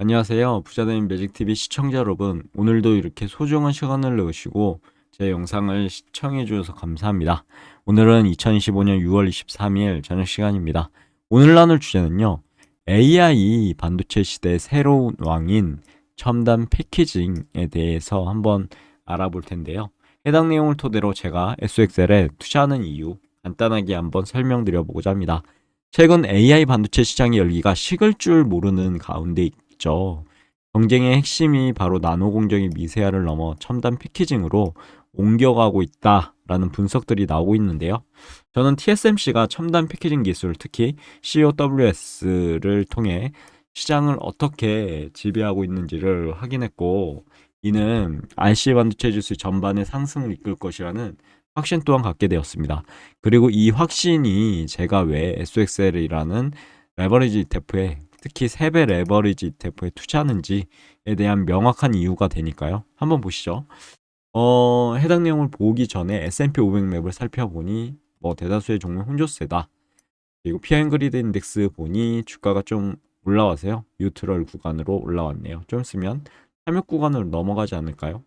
안녕하세요. 부자된 매직TV 시청자 여러분. 오늘도 이렇게 소중한 시간을 내시고 제 영상을 시청해 주셔서 감사합니다. 오늘은 2025년 6월 23일 저녁 시간입니다. 오늘 나눌 주제는요. AI 반도체 시대의 새로운 왕인 첨단 패키징에 대해서 한번 알아볼 텐데요. 해당 내용을 토대로 제가 SXL에 투자하는 이유 간단하게 한번 설명드려 보고자 합니다. 최근 AI 반도체 시장의 열기가 식을 줄 모르는 가운데 있죠. 경쟁의 핵심이 바로 나노 공정의 미세화를 넘어 첨단 패키징으로 옮겨가고 있다라는 분석들이 나오고 있는데요. 저는 TSMC가 첨단 패키징 기술, 특히 COWS를 통해 시장을 어떻게 지배하고 있는지를 확인했고, 이는 RC 반도체 지수 전반의 상승을 이끌 것이라는 확신 또한 갖게 되었습니다. 그리고 이 확신이 제가 왜 SXL이라는 레버리지 ETF에 특히 3배 레버리지 ETF에 투자하는지에 대한 명확한 이유가 되니까요. 한번 보시죠. 어, 해당 내용을 보기 전에 S&P 500 맵을 살펴보니 뭐 대다수의 종목 혼조세다. 그리고 피앤그리드 인덱스 보니 주가가 좀 올라와서요. 뉴트럴 구간으로 올라왔네요. 좀 있으면 3육 구간으로 넘어가지 않을까요?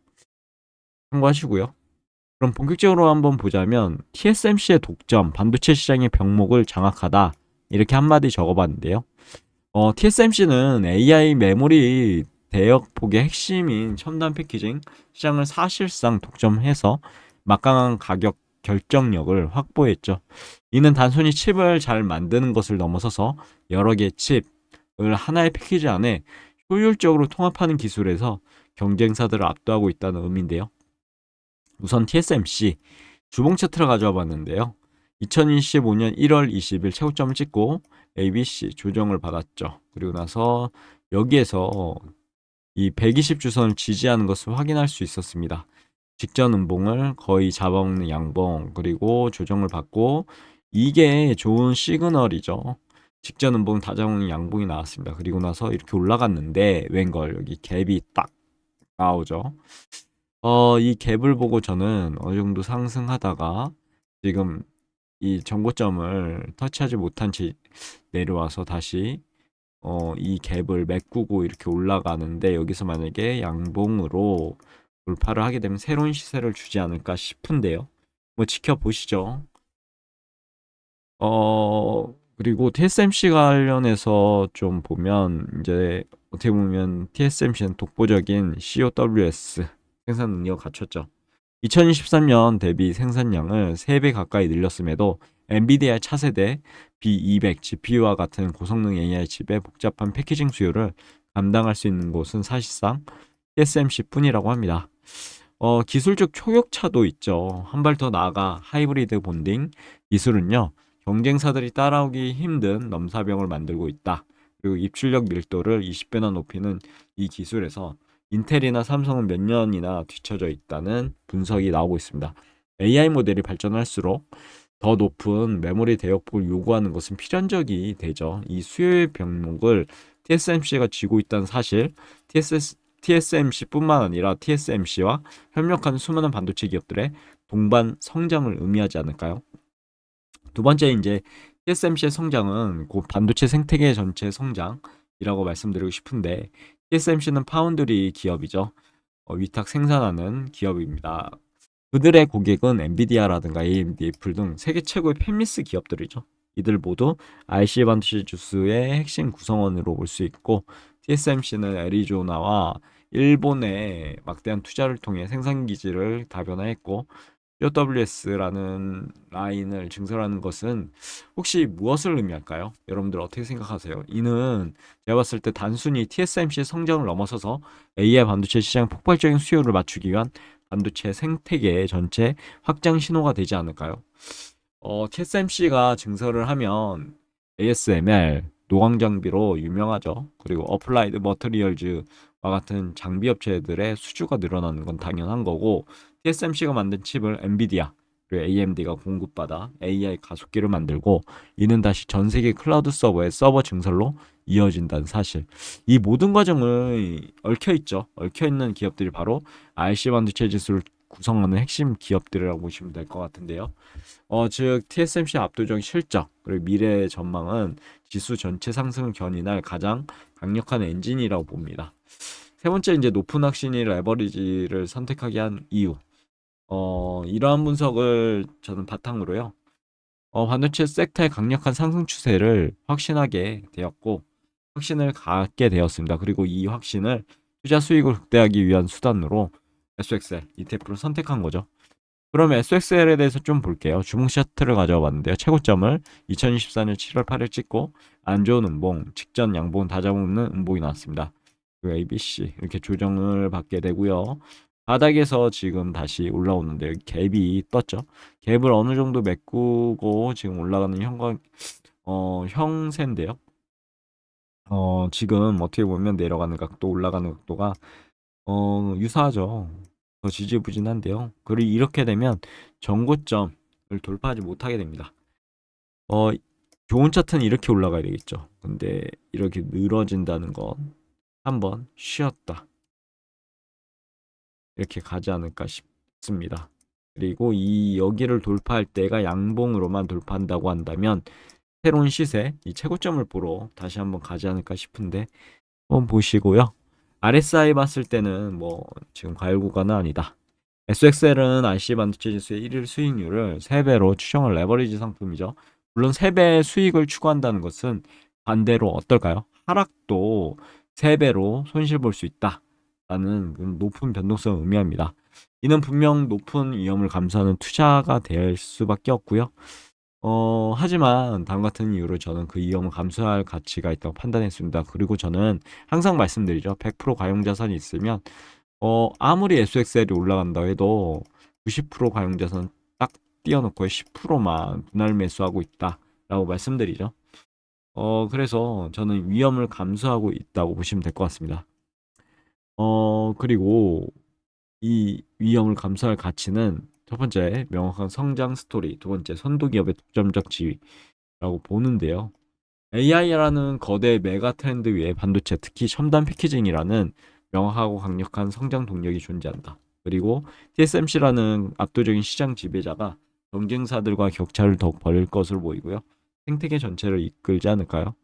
참고하시고요. 그럼 본격적으로 한번 보자면 TSMC의 독점, 반도체 시장의 병목을 장악하다 이렇게 한마디 적어봤는데요. 어, TSMC는 AI 메모리 대역 폭의 핵심인 첨단 패키징 시장을 사실상 독점해서 막강한 가격 결정력을 확보했죠. 이는 단순히 칩을 잘 만드는 것을 넘어서서 여러 개의 칩을 하나의 패키지 안에 효율적으로 통합하는 기술에서 경쟁사들을 압도하고 있다는 의미인데요. 우선 TSMC 주봉 차트를 가져와 봤는데요. 2025년 1월 20일 최고점을 찍고 ABC 조정을 받았죠. 그리고 나서 여기에서 이 120 주선을 지지하는 것을 확인할 수 있었습니다. 직전 음봉을 거의 잡아먹는 양봉 그리고 조정을 받고 이게 좋은 시그널이죠. 직전 음봉 다 잡아먹는 양봉이 나왔습니다. 그리고 나서 이렇게 올라갔는데 웬걸 여기 갭이 딱 나오죠. 어, 이 갭을 보고 저는 어느 정도 상승하다가 지금 이 정고점을 터치하지 못한 채 내려와서 다시 어, 이 갭을 메꾸고 이렇게 올라가는데 여기서 만약에 양봉으로 돌파를 하게 되면 새로운 시세를 주지 않을까 싶은데요. 뭐 지켜보시죠. 어, 그리고 TSMC 관련해서 좀 보면 이제 어떻게 보면 TSMC는 독보적인 COWS 생산 능력을 갖췄죠. 2023년 대비 생산량을 3배 가까이 늘렸음에도 엔비디아 차세대 B200 GPU와 같은 고성능 AI 칩의 복잡한 패키징 수요를 감당할 수 있는 곳은 사실상 TSMC 뿐이라고 합니다. 어, 기술적 초격차도 있죠. 한 발 더 나아가 하이브리드 본딩 기술은요. 경쟁사들이 따라오기 힘든 넘사병을 만들고 있다. 그리고 입출력 밀도를 20배나 높이는 이 기술에서 인텔이나 삼성은 몇 년이나 뒤처져 있다는 분석이 나오고 있습니다. AI 모델이 발전할수록 더 높은 메모리 대역폭을 요구하는 것은 필연적이 되죠. 이 수요의 병목을 TSMC가 쥐고 있다는 사실, TSS, TSMC뿐만 아니라 TSMC와 협력하는 수많은 반도체 기업들의 동반 성장을 의미하지 않을까요? 두 번째 이제 TSMC의 성장은 곧 반도체 생태계 전체 성장 이라고 말씀드리고 싶은데 TSMC는 파운드리 기업이죠. 어, 위탁 생산하는 기업입니다. 그들의 고객은 엔비디아라든가 AMD, 애플 등 세계 최고의 팹리스 기업들이죠. 이들 모두 IC 반도체 주스의 핵심 구성원으로 볼 수 있고 TSMC는 애리조나와 일본의 막대한 투자를 통해 생산 기지를 다변화했고 POWS라는 라인을 증설하는 것은 혹시 무엇을 의미할까요? 여러분들 어떻게 생각하세요? 이는 제가 봤을 때 단순히 TSMC의 성장을 넘어서서 AI 반도체 시장 폭발적인 수요를 맞추기 위한 반도체 생태계 전체 확장 신호가 되지 않을까요? 어, TSMC가 증설을 하면 ASML, 노광 장비로 유명하죠. 그리고 어플라이드 머터리얼즈와 같은 장비 업체들의 수주가 늘어나는 건 당연한 거고 TSMC가 만든 칩을 엔비디아 그리고 AMD가 공급받아 AI 가속기를 만들고 이는 다시 전 세계 클라우드 서버의 서버 증설로 이어진다는 사실. 이 모든 과정을 얽혀 있죠. 얽혀 있는 기업들이 바로 RC 반도체 지수를 구성하는 핵심 기업들이라고 보시면 될 것 같은데요. 어, 즉 TSMC 압도적 실적 그리고 미래 전망은 지수 전체 상승을 견인할 가장 강력한 엔진이라고 봅니다. 세 번째 이제 높은 확신이 레버리지를 선택하게 한 이유. 어, 이러한 분석을 저는 바탕으로요. 어, 반도체 섹터의 강력한 상승 추세를 확신하게 되었고 확신을 갖게 되었습니다. 그리고 이 확신을 투자 수익을 극대화하기 위한 수단으로 SXL ETF를 선택한 거죠. 그럼 SXL에 대해서 좀 볼게요. 주봉 차트를 가져와 봤는데요. 최고점을 2024년 7월 8일 찍고 안 좋은 음봉, 직전 양봉 다 잡는 음봉이 나왔습니다. 그 ABC 이렇게 조정을 받게 되고요. 바닥에서 지금 다시 올라오는데 갭이 떴죠. 갭을 어느 정도 메꾸고 지금 올라가는 형광 어 형세인데요. 어 지금 어떻게 보면 내려가는 각도 올라가는 각도가 어 유사하죠. 더 지지부진한데요. 그리고 이렇게 되면 전고점을 돌파하지 못하게 됩니다. 어 좋은 차트는 이렇게 올라가야 되겠죠. 근데 이렇게 늘어진다는 건 한번 쉬었다. 이렇게 가지 않을까 싶습니다. 그리고 이 여기를 돌파할 때가 양봉으로만 돌파한다고 한다면 새로운 시세, 이 최고점을 보러 다시 한번 가지 않을까 싶은데 한번 보시고요. RSI 봤을 때는 뭐 지금 과열 구간은 아니다. SXL은 IC 반도체 지수의 1일 수익률을 3배로 추정할 레버리지 상품이죠. 물론 3배의 수익을 추구한다는 것은 반대로 어떨까요? 하락도 3배로 손실 볼 수 있다. 라는 높은 변동성을 의미합니다. 이는 분명 높은 위험을 감수하는 투자가 될 수밖에 없고요. 어, 하지만 다음 같은 이유로 저는 그 위험을 감수할 가치가 있다고 판단했습니다. 그리고 저는 항상 말씀드리죠. 100% 가용 자산이 있으면 어, 아무리 SXL이 올라간다 해도 90% 가용 자산 딱 띄워놓고 10%만 분할 매수하고 있다라고 말씀드리죠. 어, 그래서 저는 위험을 감수하고 있다고 보시면 될 것 같습니다. 어, 그리고 이 위험을 감수할 가치는 첫 번째 명확한 성장 스토리, 두 번째 선도 기업의 독점적 지위라고 보는데요. AI라는 거대 메가 트렌드 위에 반도체, 특히 첨단 패키징이라는 명확하고 강력한 성장 동력이 존재한다. 그리고 TSMC라는 압도적인 시장 지배자가 경쟁사들과 격차를 더욱 벌일 것으로 보이고요. 생태계 전체를 이끌지 않을까요?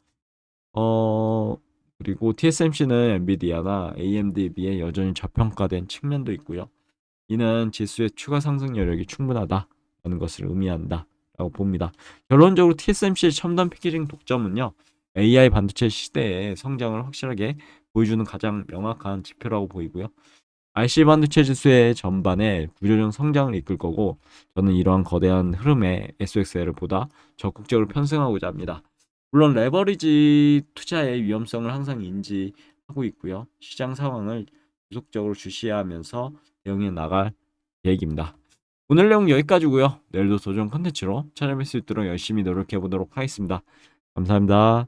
어, 그리고 TSMC는 엔비디아나 AMD에 비해 여전히 저평가된 측면도 있고요. 이는 지수의 추가 상승 여력이 충분하다라는 것을 의미한다라고 봅니다. 결론적으로 TSMC의 첨단 패키징 독점은요. AI 반도체 시대의 성장을 확실하게 보여주는 가장 명확한 지표라고 보이고요. IC 반도체 지수의 전반에 구조적 성장을 이끌 거고 저는 이러한 거대한 흐름에 SXL을 보다 적극적으로 편승하고자 합니다. 물론 레버리지 투자의 위험성을 항상 인지하고 있고요. 시장 상황을 지속적으로 주시하면서 대응해 나갈 계획입니다. 오늘 내용 여기까지고요. 내일도 도전 컨텐츠로 찾아뵐 수 있도록 열심히 노력해 보도록 하겠습니다. 감사합니다.